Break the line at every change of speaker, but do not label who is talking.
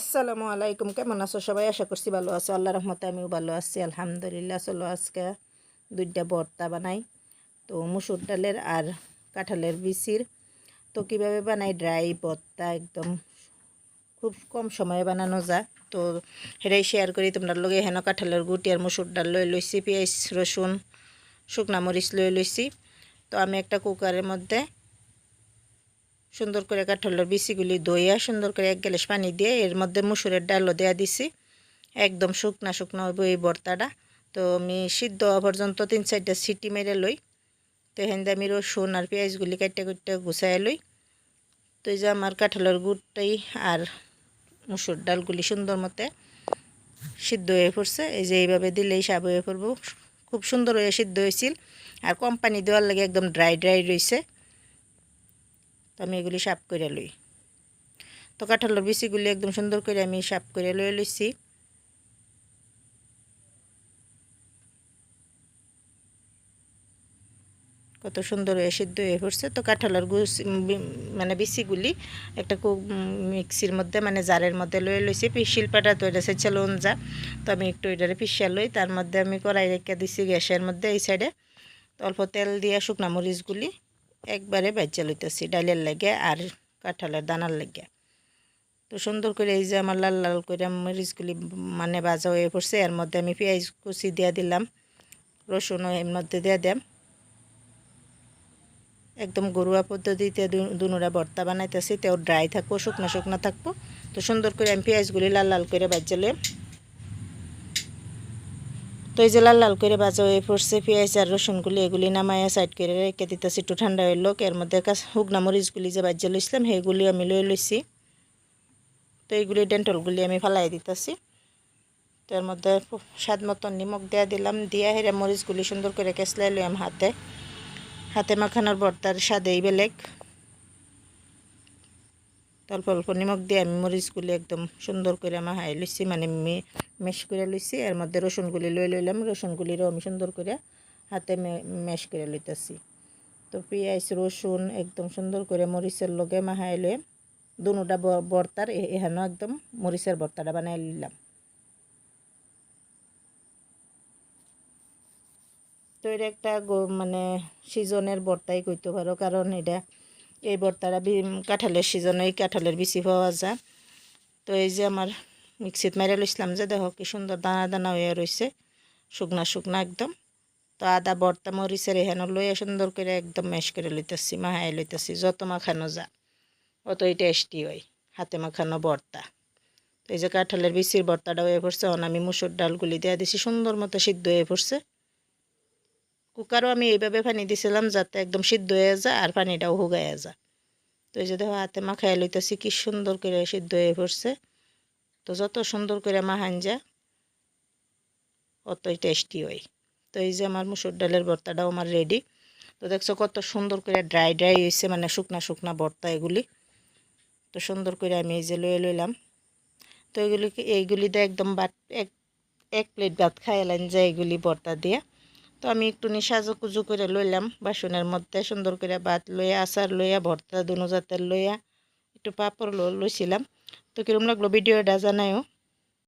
আসসালামু আলাইকুম। কেমন আছো সবাই? আশা করছি ভালো আছো। আল্লাহ রহমতে আমিও ভালো আছি, আলহামদুলিল্লাহ। চলো আজকে দুইটা ভর্তা বানাই। তো মুসুর ডালের আর কাঁঠালের বিচির। তো কীভাবে বানাই? ড্রাই ভর্তা একদম খুব কম সময়ে বানানো যায়। তো সেটাই শেয়ার করি। তোমরা লগে হেন কাঁঠালের গুটি আর মুসুর ডাল লই লইছি, পেঁয়াজ, রসুন, শুকনা মরিচ লই লইছি। তো আমি একটা কুকারের মধ্যে সুন্দর করে কাঁঠালের বিচিগুলি দইয়া সুন্দর করে এক গ্যালাস পানি দিয়ে এর মধ্যে মুসুরের ডালও দেওয়া দিছি। একদম শুকনা শুকনো হইব এই ভর্তাটা তো আমি সিদ্ধ হওয়া পর্যন্ত তিন চারটা সিটি মেরে লই। তো এখান আমি রসুন আর পেঁয়াজগুলি কাটতে কাটতে গুছাই লই। তো এই যে আমার কাঁঠালের গুড়টাই আর মুসুর ডালগুলি সুন্দর মতে সিদ্ধ হয়ে পড়ছে। এই যে এইভাবে দিলেই সাব হয়ে পড়ব। খুব সুন্দর হয়ে সিদ্ধ হয়েছিল। আর কম পানি দেওয়ার লাগে একদম ড্রাই ড্রাই রয়েছে তো আমি এগুলি সাফ করে লই। তো কাঁঠালের বিচিগুলি একদম সুন্দর করে আমি সাফ করে লয়ে লইছি। কত সুন্দর হয়ে সিদ্ধ হয়ে পড়ছে তো কাঁঠালের গুছ মানে বিচিগুলি একটা মিক্সির মধ্যে মানে জারের মধ্যে লয়ে লইছি। শিল্পাটা তো এটা সেচ্ছে যা তো আমি একটু এটারে পিসিয়া লই, তার মধ্যে আমি কড়াই রেখে দিছি গ্যাসের মধ্যে এই সাইডে অল্প তেল দিয়ে শুকনা মরিচগুলি একবারে বাচ্চা লইতেছি ডালের লাগে আর কাঁঠালের দানার লাগে। তো সুন্দর করে এই যে আমার লাল লাল করে মরিচগুলি মানে বাজা হয়ে পড়ছে, এর মধ্যে আমি পেঁয়াজ কুচি দিয়ে দিলাম, রসুনও এর মধ্যে দিয়ে দিলাম একদম গরুয়া পদ্ধতিতে দুনুরা ভর্তা বানাইতেছি, তেও ড্রাই থাকব, শুকনো শুকনো থাকব। তো সুন্দর করে আমি পেঁয়াজগুলি লাল লাল করে বাজালে তো এই যে লাল লাল করে বাজা হয়ে পড়ছে পেঁয়াজ আর রসুনগুলি এগুলি নামাইয়া সাইড করে রেখে দিতেছি একটু ঠান্ডা হইল এর মধ্যে শুকনা মরিচগুলি যে বাজ্যা লইছিলাম সেইগুলি আমি লই লইছি। তো এইগুলি ডেন্টলগুলি আমি ফালাই দিতেছি। তো এর মধ্যে স্বাদ মতন নিমখ দেওয়া দিলাম, দিয়া হেরে মরিচগুলি সুন্দর করে কেসলাই লইম হাতে। হাতে মাখানোর ভর্তার স্বাদেই বেলেগ। অল্প অল্প নিমখ দিয়ে আমি মরিচগুলি একদম সুন্দর করে মাহাই লইছি মানে মেশ করে লইছি। এর মধ্যে রসুনগুলি লই লইলাম, রসুনগুলিরও আমি সুন্দর করে হাতে মেশ করে লইতেছি। তো পেঁয়াজ, রসুন একদম সুন্দর করে মরিচের লগে মাহাই লয়ে দুটা বর্তার এখানেও একদম মরিচের বর্তাটা বানাই নিলাম তো এটা একটা মানে সিজনের বর্তাই কইতে পারো, কারণ এটা এই বর্তারা কাঁঠালের সিজনে এই কাঁঠালের বিচি পাওয়া যায়। তো এই যে আমার মিক্সিত মাইরে লইছিলাম যে দেখো কি সুন্দর দানা দানা হয়ে রয়েছে শুকনা শুকনা একদম। তো আদা বর্তা মরিচের এখানে লইয়া সুন্দর করে একদম ম্যাশ করে লইতেছি মাহাই লইতেছি, যত মাখানো যা, অতই টেস্টি হয়, হাতে মাখানো বর্তা তো এই যে কাঁঠালের বিচির বর্তাটা হয়ে পড়ছে অন আমি মুসুর ডালগুলি দিয়ে দিছি, সুন্দর মতো সিদ্ধ হয়ে পড়ছে। কুকারও আমি এইভাবে পানি দিছিলাম যাতে একদম সিদ্ধ হয়ে যায় আর পানিটাও হুগাইয়া যায়। তো এই যে দেখো হাতে মাখাই লইতেছি, কি সুন্দর করে সিদ্ধ হয়ে পড়ছে। তো যত সুন্দর করে মাহান যা অতই টেস্টি হয়। তো এই যে আমার মুসুর ডালের ভর্তাটাও আমার রেডি তো দেখছ কত সুন্দর করে ড্রাই ড্রাই হয়েছে মানে শুকনা শুকনা ভর্তা এগুলি। তো সুন্দর করে আমি এই যে লয়ে লইলাম। তো এগুলি এইগুলি দিয়ে একদম বাট, এক এক প্লেট ভাত খাইলাম যে এগুলি ভর্তা দিয়ে। তো আমি একটু নিশাজো কুজু করে লইলাম বাসনের মধ্যে, সুন্দর করে ভাত লইয়া, আচার লইয়া, ভর্তা, দুনো জাতের লইয়া, একটু পাপড় লইছিলাম। তো কীরকম লাগল ভিডিওটা জানায়ও